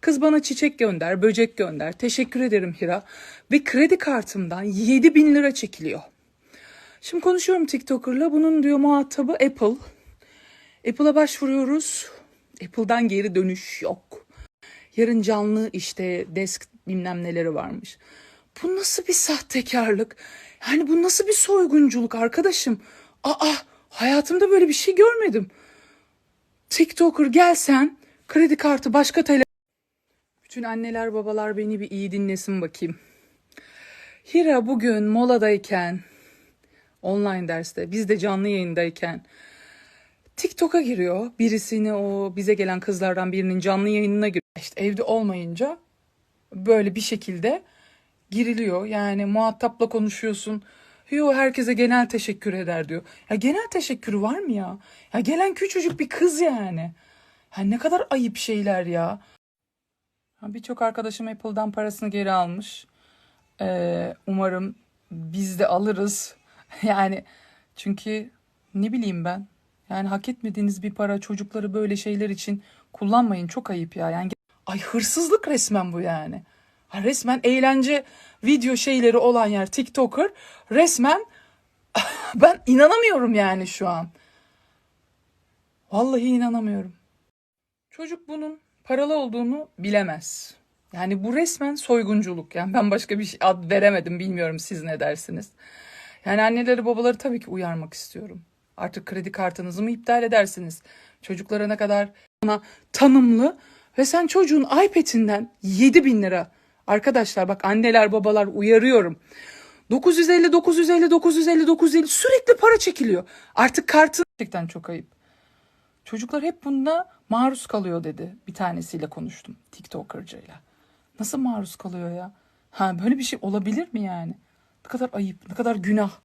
Kız bana çiçek gönder, böcek gönder. Teşekkür ederim Hira. Ve kredi kartımdan 7 bin lira çekiliyor. Şimdi konuşuyorum TikToker'la. Bunun diyor muhatabı Apple. Apple'a başvuruyoruz. Apple'dan geri dönüş yok. Yarın canlı işte desk bilmem neleri varmış. Bu nasıl bir sahtekarlık? Yani bu nasıl bir soygunculuk arkadaşım? Aa hayatımda böyle bir şey görmedim. TikToker gelsen kredi kartı başka tele... Bütün anneler babalar beni bir iyi dinlesin bakayım. Hira bugün moladayken online derste biz de canlı yayındayken TikTok'a giriyor. Birisini o bize gelen kızlardan birinin canlı yayınına giriyor. İşte evde olmayınca böyle bir şekilde giriliyor. Yani muhatapla konuşuyorsun. Yo herkese genel teşekkür eder diyor. Ya genel teşekkürü var mı ya? Ya gelen küçücük bir kız yani. Ya ne kadar ayıp şeyler ya. Birçok arkadaşım Apple'dan parasını geri almış. Ee, umarım biz de alırız. Yani çünkü ne bileyim ben. Yani hak etmediğiniz bir para çocukları böyle şeyler için kullanmayın. Çok ayıp ya. Yani ay hırsızlık resmen bu yani. Ha, resmen eğlence video şeyleri olan yer TikToker. Resmen ben inanamıyorum yani şu an. Vallahi inanamıyorum. Çocuk bunun paralı olduğunu bilemez. Yani bu resmen soygunculuk. Yani ben başka bir şey ad veremedim. Bilmiyorum siz ne dersiniz. Yani anneleri babaları tabii ki uyarmak istiyorum. Artık kredi kartınızı mı iptal edersiniz? Çocuklara ne kadar ona tanımlı ve sen çocuğun iPad'inden 7 bin lira. Arkadaşlar bak anneler babalar uyarıyorum. 950 950 950 950 sürekli para çekiliyor. Artık kartın gerçekten çok ayıp. Çocuklar hep bunda maruz kalıyor dedi. Bir tanesiyle konuştum TikToker'cıyla. Nasıl maruz kalıyor ya? Ha böyle bir şey olabilir mi yani? Ne kadar ayıp, ne kadar günah.